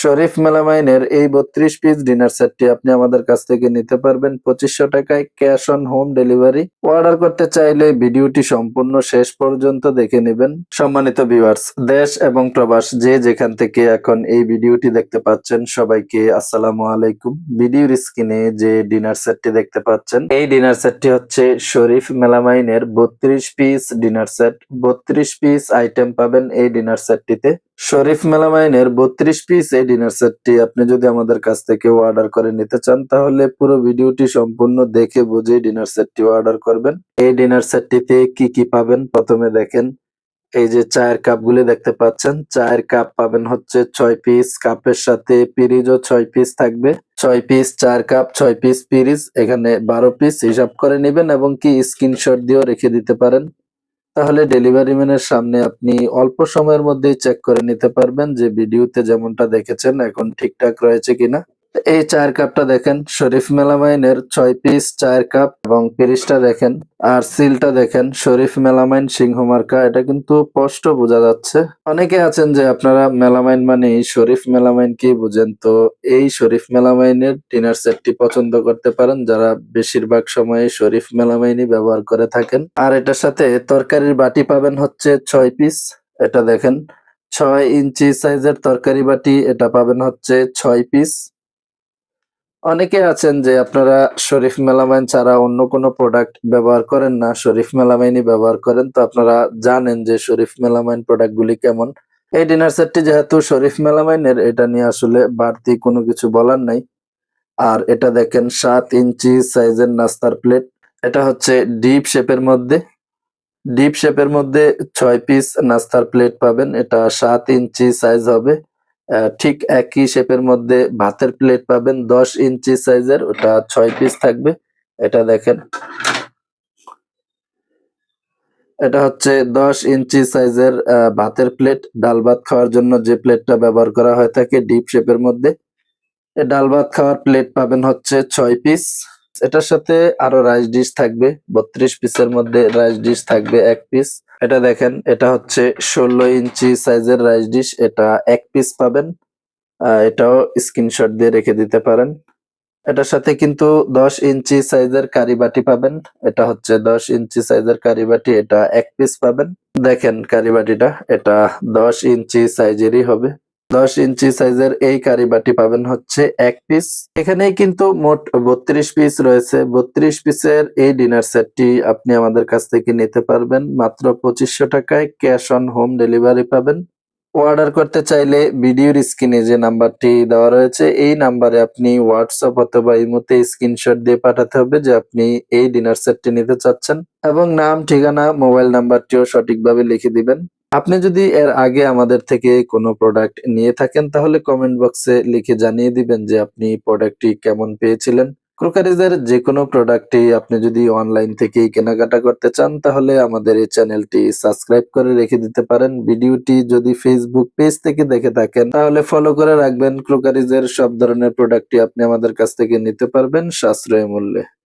শরীফ মেলামাইনের এই বত্রিশ piece dinner সেটটি আপনি আমাদের কাছ থেকে নিতে পারবেন। পঁচিশশো টাকায় cash on home delivery order করতে চাইলে ভিডিওটি সম্পূর্ণ শেষ পর্যন্ত দেখে নেবেন। সম্মানিত ভিউয়ার্স দেশ এবং প্রবাস যে যেখান থেকে এখন এই ভিডিওটি দেখতে পাচ্ছেন, সবাইকে আসসালামু আলাইকুম। ভিডিওর স্ক্রিনে যে ডিনার সেটটি দেখতে পাচ্ছেন, এই ডিনার সেটটি হচ্ছে শরীফ মেলামাইনের বত্রিশ পিস ডিনার সেট বত্রিশ পিস আইটেম পাবেন এই ডিনার সেটটিতে শরীফ মেলামাইনের বত্রিশ পিস এই ডিনার সেটটি আপনি যদি আমাদের কাছ থেকে অর্ডার করে নিতে চান, তাহলে পুরো ভিডিওটি সম্পূর্ণ দেখে বুঝে ডিনার সেটটি অর্ডার করবেন। এই ডিনার সেটটিতে কি কি পাবেন? প্রথমে দেখেন, এই যে চায়ের কাপ গুলি দেখতে পাচ্ছেন। চায়ের কাপ পাবেন হচ্ছে ছয় পিস কাপের সাথে পিরিজও ছয় পিস থাকবে। ছয় পিস চার কাপ, ছয় পিস পিরিজ, এখানে বারো পিস হিসাব করে নেবেন এবং কি স্ক্রিনশট দিয়েও রেখে দিতে পারেন। তাহলে ডেলিভারি ম্যানের সামনে আপনি অল্প সময়ের মধ্যেই চেক করে নিতে পারবেন যে ভিডিওতে যেমনটা দেখেছেন এখন ঠিকঠাক রয়েছে কিনা। এই চায়ের কাপটা দেখেন, শরীফ মেলামাইনের ছয় পিস চায়ের কাপ এবং পিরিশটা দেখেন, আর সিলটা দেখেন, শরীফ মেলামাইন সিংহ মার্কা, এটা কিন্তু স্পষ্ট বোঝা যাচ্ছে। অনেকে আছেন যে আপনারা মেলামাইন মানে শরীফ মেলামাইন কি বুঝেন, তো এই শরীফ মেলামাইনের ডিনার সেটটি পছন্দ করতে পারেন, যারা বেশিরভাগ সময়ে শরীফ মেলামাইনই ব্যবহার করে থাকেন। আর এটার সাথে তরকারির বাটি পাবেন হচ্ছে ছয় পিস এটা দেখেন, ছয় ইঞ্চি সাইজের তরকারি বাটি, এটা পাবেন হচ্ছে ছয় পিস অনেকে আছেন যে আপনারা শরীফ মেলামাইন ছাড়া অন্য কোনো প্রোডাক্ট ব্যবহার করেন না, শরীফ মেলামাইনই ব্যবহার করেন। তো আপনারা জানেন যে শরীফ মেলামাইন প্রোডাক্ট গুলি কেমন। এই ডিনার সেটটি যেহেতু শরীফ মেলামাইনের, এটা নিয়ে আসলে বাড়তি কোনো কিছু বলার নাই। আর এটা দেখেন সাত ইঞ্চি সাইজের নাস্তার প্লেট এটা হচ্ছে ডিপ শেপের মধ্যে। ডিপ শেপের মধ্যে ছয় পিস নাস্তার প্লেট পাবেন। এটা সাত ইঞ্চি সাইজ হবে। ঠিক একই শেপের মধ্যে ভাতের প্লেট পাবেন, দশ ইঞ্চি সাইজের ওটা ছয় পিস থাকবে। এটা দেখেন। এটা হচ্ছে দশ ইঞ্চি সাইজের ভাতের প্লেট ডাল ভাত খাওয়ার জন্য যে প্লেটটা ব্যবহার করা হয়ে থাকে ডিপ শেপের মধ্যে। ডাল ভাত খাওয়ার প্লেট পাবেন হচ্ছে ছয় পিস এটার সাথে আরও রাইস ডিশ থাকবে, বত্রিশ পিসের মধ্যে রাইস ডিশ থাকবে এক পিস এটা দেখেন, এটা হচ্ছে ষোলো ইঞ্চি সাইজের রাইস ডিশ এটা এক পিস পাবেন। এটাও স্ক্রিনশট দিয়ে রেখে দিতে পারেন। এটার সাথে কিন্তু দশ ইঞ্চি সাইজের কারি বাটি পাবেন। এটা হচ্ছে দশ ইঞ্চি সাইজের কারি বাটি, এটা এক পিস পাবেন। দেখেন কারি বাটিটা, এটা দশ ইঞ্চি সাইজেরই হবে। দশ ইঞ্চি সাইজের এই কারি বাটি পাবেন হচ্ছে এক পিস এখানেই কিন্তু মোট বত্রিশ পিস রয়েছে। বত্রিশ পিসের এই ডিনার সেটটি আপনি আমাদের কাছ থেকে নিতে পারবেন। মাত্র পঁচিশশো টাকায় ক্যাশ অন হোম ডেলিভারি পাবেন। অর্ডার করতে চাইলে ভিডিওর স্ক্রিনে যে নাম্বারটি দেওয়া রয়েছে, এই নাম্বারে আপনি হোয়াটসঅ্যাপ অথবা ইমোতে স্ক্রিনশট দিয়ে পাঠাতে হবে যে আপনি এই ডিনার সেটটি নিতে চাচ্ছেন এবং নাম, ঠিকানা মোবাইল নাম্বারটিও সঠিকভাবে লিখে দিবেন। আপনি যদি এর আগে আমাদের থেকে কোনো প্রোডাক্ট নিয়ে থাকেন, তাহলে কমেন্ট বক্সে লিখে জানিয়ে দিবেন যে আপনি প্রোডাক্টটি কেমন পেয়েছিলেন। ক্রোকারিজের যে কোনো প্রোডাক্টই আপনি যদি অনলাইন থেকেই কেনাকাটা করতে চান, তাহলে আমাদের এই চ্যানেলটি সাবস্ক্রাইব করে রেখে দিতে পারেন। ভিডিওটি যদি ফেসবুক পেজ থেকে দেখে থাকেন, তাহলে ফলো করে রাখবেন। ক্রোকারিজের সব ধরনের প্রোডাক্টই আপনি আমাদের কাছ থেকে নিতে পারবেন সাশ্রয় মূল্যে।